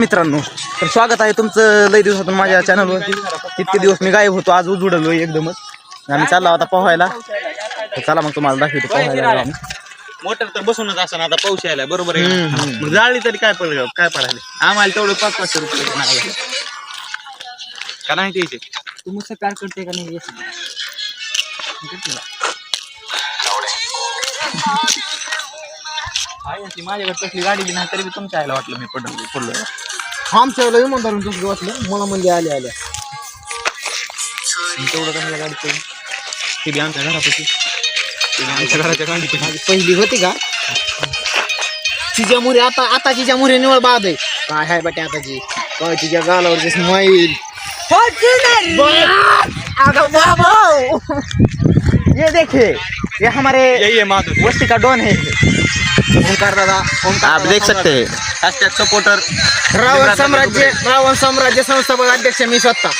मित्रांनो तर स्वागत आहे तुमचं लय दिवसातून माझ्या चॅनलवरती इतके दिवस मी गायब होतो आज उजडलो एकदमच. आम्ही चाललो आता पोहायला. तर चला मग तुम्हाला दाखवतो पोहायला आम्ही. मोटर तर बसूनच असं आता पाऊस यायला बरोबर आहे हम्म, का? हम्म. मग जाळली तरी काय पडलं काय पडायला आम्हाला तेवढं पाच पाचशे रुपये नाही का नाही द्यायचे तू मुझसे प्यार करते का नाही? आहे ती माझ्याकडे कसली गाडी बी नाही तरी बी तुमच्या आयला वाटलं मी पडलो पडलो आमच्या वेळेला विमानदारून तुझं वाटलं मला म्हणजे आले आल्या तेवढं कसं गाडी ती बी आमच्या घरापाशी. ती बी आमच्या घराच्या गाडी माझी पहिली होती का? तिच्या मुरे आता आता तिच्या मुरे निवळ बाद आहे. काय हाय बटे आताची? काय तिच्या गालावरची स्माईल ये देखे ये हमारे यही है माधव वस्ती का डॉन है. ओंकार दादा आप देख सकते हैं। हैशटैग सपोर्टर रावण साम्राज्य रावण साम्राज्य संस्थापक अध्यक्ष मी स्वतः.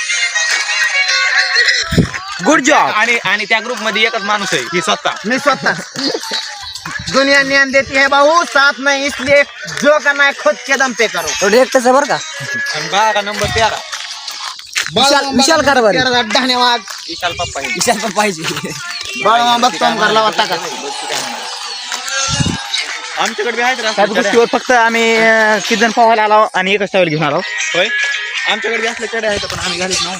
गुड जॉब आणि आणि त्या ग्रुपमध्ये एकच माणूस आहे ही स्वतः. मी स्वतः. दुनिया ज्ञान देती है बाबू साथ में इसलिए जो करना है खुद के दम पे करो. एकटंच आहे बरं का? आणि नंबर तेरा. विशाल विशाल कारभारी धन्यवाद. विशाल पप्पा. विशाल पण पाहिजे बाळमा बघतो करला वाटता का आमच्याकडे बी आहेत रास्ते गोष्टीवर फक्त आम्ही किती जण पोहायला आलो आणि एकच टावेल घेऊन आलो. होय? आमच्याकडे बी असले चढे आहेत पण आम्ही घालीत ना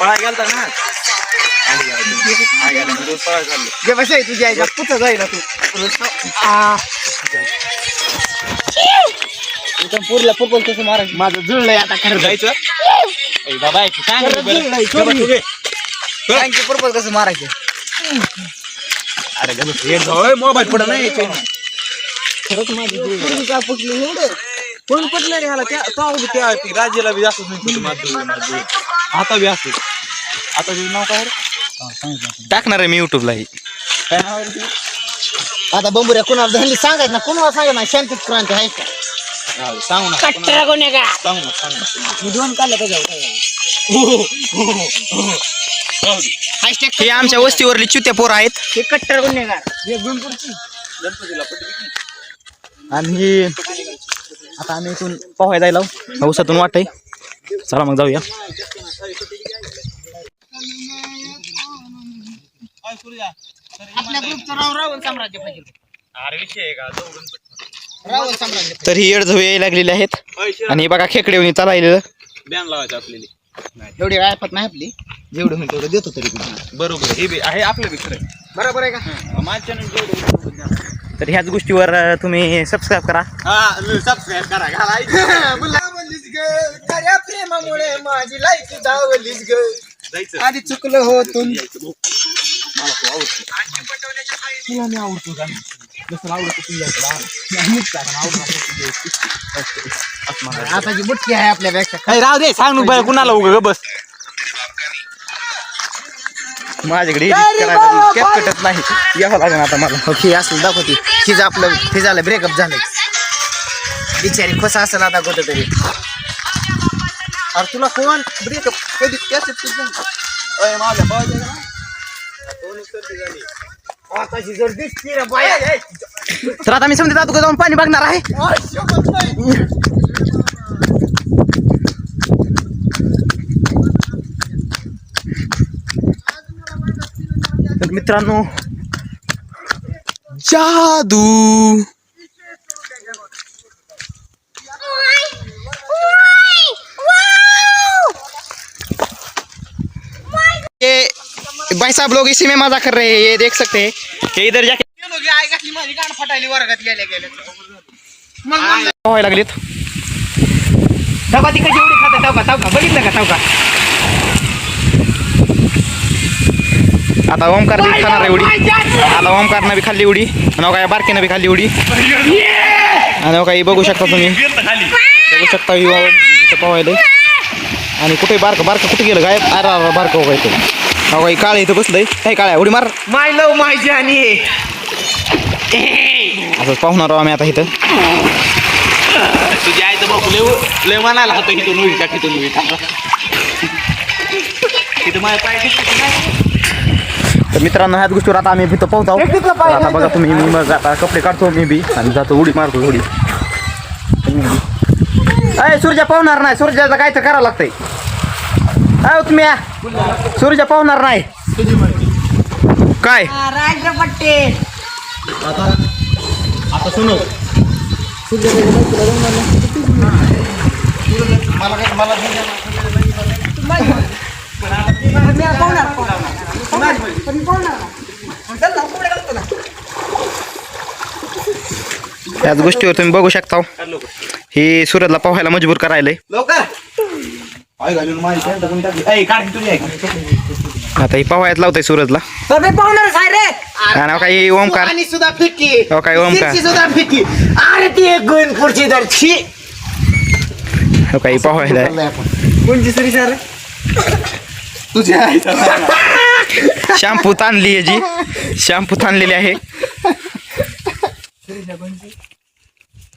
पळा गेलता ना. जे बस आहे तुझी आई पुढचं जाईल ना तू. एकदम पुरला पुरपल कसं मारायचं माझं जुळलंय आता खरं जायचं? बाबा सांग पर्पज कसं मारायचं? अरे गबस, येड जाऊ, ओय, मोबाईल पुढं नाही यायचं. खरंच माझं जुळलंय. का पुटलं एवढं कोण पटलं रे ह्याला त्या का उभी त्या ती राज्याला बी असंच नाही माझं आता बी असंच आता तुझं नाव काय? टाकणार आहे मी युट्यूबला ही काय नाव आहे रे तुझं? आता बंबुऱ्या कुणाला धरली सांगायचं ना कुणाला सांगायचं ना शांतीत क्रांती आहे का दे, सांगू ना कट्टरा का सांगू ना सांगू ना मी दोन काढलं त्याच्यावर दे. हे आमच्या वस्तीवरली चुत्या पोरं आहेत. हे कट्टर गुन्हेगार हे? आणि आता आम्ही इथून पोहायला जायला पावसातून वाट आहे चला मग जाऊया. तर ही येडझव यायला लागलेली आहेत. आणि हे बघा खेकडेवणी चालायलेलं. बॅन लावायचं आपल्याला. एवढी ऐपत नाही आपली. जेवढं होईल तेवढं देतो तरी पण बरोबर आहे. हे बी आहे आपलं आहे. बरोबर आहे का? माझ्या. तर ह्याच गोष्टीवर तुम्ही सबस्क्राईब करा. हा सबस्क्राईब करा घाला प्रेमामुळे माझी लाईफ धावलीच ग. जायचं. आधी चुकलं हो तुम मला तो आवडतो तुला मी आवडतो बुटकी आहे आपल्यापेक्षा दे सांग कुणाला उग बस माझ्याकडे कॅप कटत नाही यावं लागेल आता मला ओके असलं दाखवते हिचं आपलं झालं ब्रेकअप झालं बिचारी खुश असेल आता कुठं तरी अरे तुला कोण ब्रेकअप कधी माझ्या? आताची जर दिसती रे बाया तर आता मी समजा जातो जाऊन पाणी बघणार आहे? तर मित्रांनो जादू ये भाई साहब लोग इसी में मजा कर रहे हैं ये देख सकते हैं। ये इधर जाके गेल्या पोहायला लागलेत? डबा ती कशी एवढी खाते बघितलं का आता ओमकार बी खाणार उडी. आता ओमकारनं बी खाल्ली उडी. आणि काय बारकीनं बी खाल्ली उडी. आणि हो काही बघू शकता तुम्ही. बघू शकता ही पोहायला. आणि कुठे बारकं बारकं कुठे गेलं? काय अरे बारकं हो काय हो काळ इथं बसलंय. काय काळ्या उडी मार. माय लव माय जानी असंच पाहुणार आहो आम्ही आता इथं. तुझी आई तर बघ लय लय म्हणायला होतं इथून उभी टाक इथून उभी टाक. तिथं माझ्या पाय दिसते नाही? तर मित्रांनो ह्याच गोष्टीवर आता आम्ही तिथं पोहतो आता बघा तुम्ही मी मग आता कपडे काढतो मी बी आणि जातो उडी मारतो उडी. अय सूर्य पावणार नाही. सूर्याला काय तर करावं लागतंय. अय तुम्ही या. सूर्य पावणार नाही. काय? आता सुनो. याच गोष्टीवर तुम्ही बघू शकता ही. सूरजला पोहायला मजबूर करायलंय. आता ही पोहायत लावतंय सूरजला. आणि काही ओमकार. आणि सुद्धा फिक्की. हो काय ओमकार. सुद्धा फिक्की. अरे ती एक गुण पुढची तर. छी. हो काही पोहायला कोणची सरी सर तुझी आई शॅम्पू ताणली आहे जी. शॅम्पू ताणलेली आहे.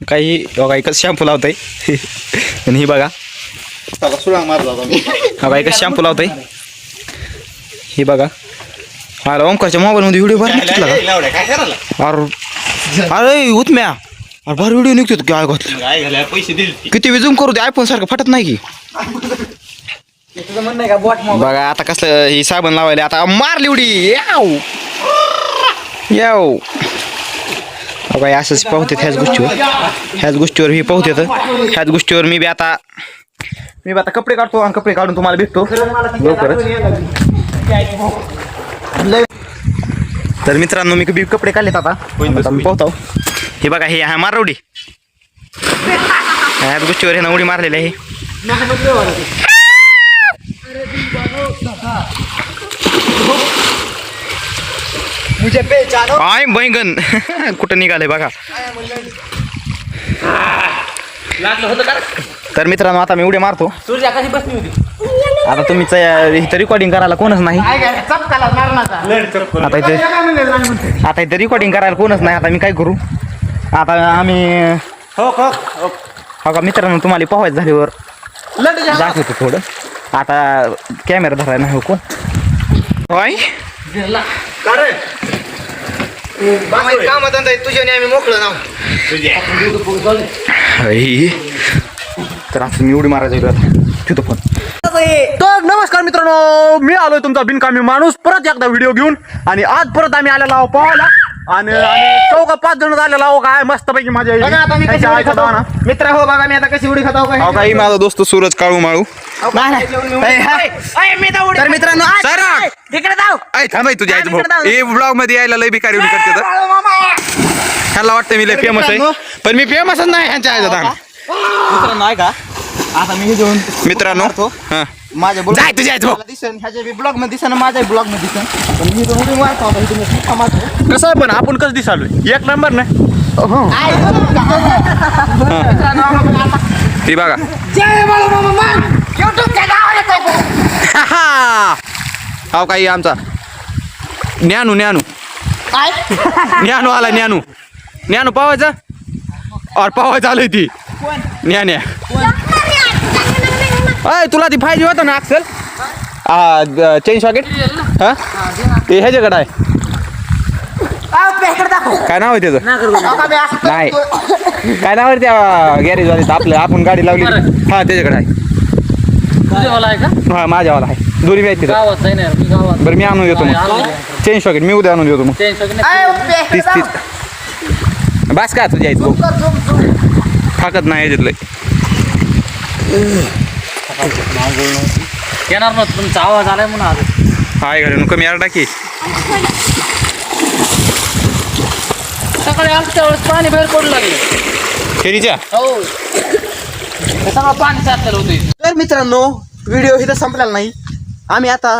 काही हो काही कसं शॅम्पू लावतंय. आणि ही बघा. सुरांग मारला होता मी. हा काही कसं शॅम्पू लावतंय? ही बघा. अरे ओमकारच्या मोबाईलमध्ये व्हिडिओ का? काय करायला? अरे अरे उतम्या. अरे भारी व्हिडिओ निघतो काय घातलं? काय पैसे दिले किती विजूम करू दे आयफोन सारखं फाटत नाही की. तुझं म्हणणं आहे का बॉट बघा आता कसलं ही साबण लावायला आता मारली उडी याव. याव. बघा असंच पाहते ह्याच गोष्टीवर. ह्याच गोष्टीवर मी पाहते तर ह्याच गोष्टीवर मी बी आता मी आता कपडे काढतो आणि कपडे काढून तुम्हाला भेटतो. लवकरच. तर मित्रांनो मी बी कपडे काढलेत आता. मी पाहतो हे बघा हे आहे मारवडी. ह्याच गोष्टीवर हे उडी मारलेली आहे. मुझे पहचानो आय बैंगन. कुठं निघाले बघा. लागलं होतं का तर मित्रांनो आता मी उड्या मारतो. सूर्य आकाशी बसली होती. आता तुम्ही इथं रेकॉर्डिंग करायला कोणच नाही. आता इथे आता इथे रेकॉर्डिंग करायला कोणच नाही. आता मी काय करू? आता आम्ही हो हो हो. का? मित्रांनो तुम्हाला पोहायचं झाल्यावर दाखवतो थोडं. आता कॅमेरा धरायला नाही हो कोण? होय? कारण काम तुझ्याने आम्ही मोकळं नाव आई. तर मी उडी मारायचं ठेवतो फोन तर नमस्कार मित्रांनो मी आलोय तुमचा बिनकामी माणूस. परत एकदा व्हिडिओ घेऊन. आणि आज परत आम्ही आलेलो आहोत पोहायला. आणि आणि चौघा पाच जण झालेला आहो काय? मस्त पैकी माझ्या बघा आता मी कशी त्यांच्या उडी आईचा खातो. दाना. मित्र हो बघा मी आता कशी उडी खातो. हो काही माझा दोस्त सूरज काळू माळू. तर मित्रांनो तिकडे जाऊ. ऐ थांबाय तुझ्या हे ब्लॉगमध्ये यायला लय बिकारी उडी करते ह्याला वाटतं मी लय फेमस आहे. पण मी फेमसच नाही ह्यांच्या आईचा दाना मित्रांनो ऐका. आता मी घेऊन मित्रांनो हा. माझ्या blog- जाय तुझ्या दिसन ह्याच्या ब्लॉगमध्ये दिसन माझ्या ब्लॉगमध्ये दिसन पण मी उडी मारतो. कसं आहे पण आपण कसं दिसालोय? एक नंबर ना? ती बघा. हा काही आमचा. ज्ञानू ज्ञानू. ज्ञानू आला ज्ञानू. ज्ञानू पावायचा? और पावायचं आलंय ती. ज्ञान्या अय तुला ती पाहिजे होतं ना अक्सल चेन सॉकेट हा? ते ह्याच्याकडे आहे. काय नाव आहे त्याचं? नाही. काय नाव आहे त्या गॅरेज वाले आपलं आपण गाडी लावली हा त्याच्याकडे आहे. तुझ्यावाला आहे का? हा माझ्यावाला आहे. दोन्ही आहेत तिथं. बरं मी आणून देतो मग. चेन सॉकेट मी उद्या आणून देतो मग. तीस तीस. बस का तुझ्या भाऊ थाकत नाही याच्यातलं. येणार नव्हतं तुमचा आवाज आलाय म्हणून आलो. हाय घरी कमी यार टाकी. सकाळी आमच्या वेळेस पाणी बाहेर पडू लागले. खेरीच्या हो. हे सगळं पाणी साचलेलं होतं इथं. तर मित्रांनो व्हिडिओ इथं संपलेला नाही. आम्ही आता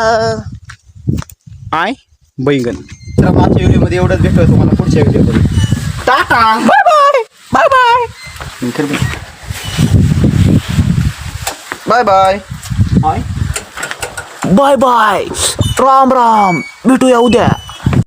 आय बैंगन. तर मागच्या व्हिडिओमध्ये एवढंच भेटतोय तुम्हाला पुढच्या व्हिडिओमध्ये. datang. Bye bye. Bye bye. Mungkin. Bye bye. Bye. Bye bye. Ram ram. Itu ya udah.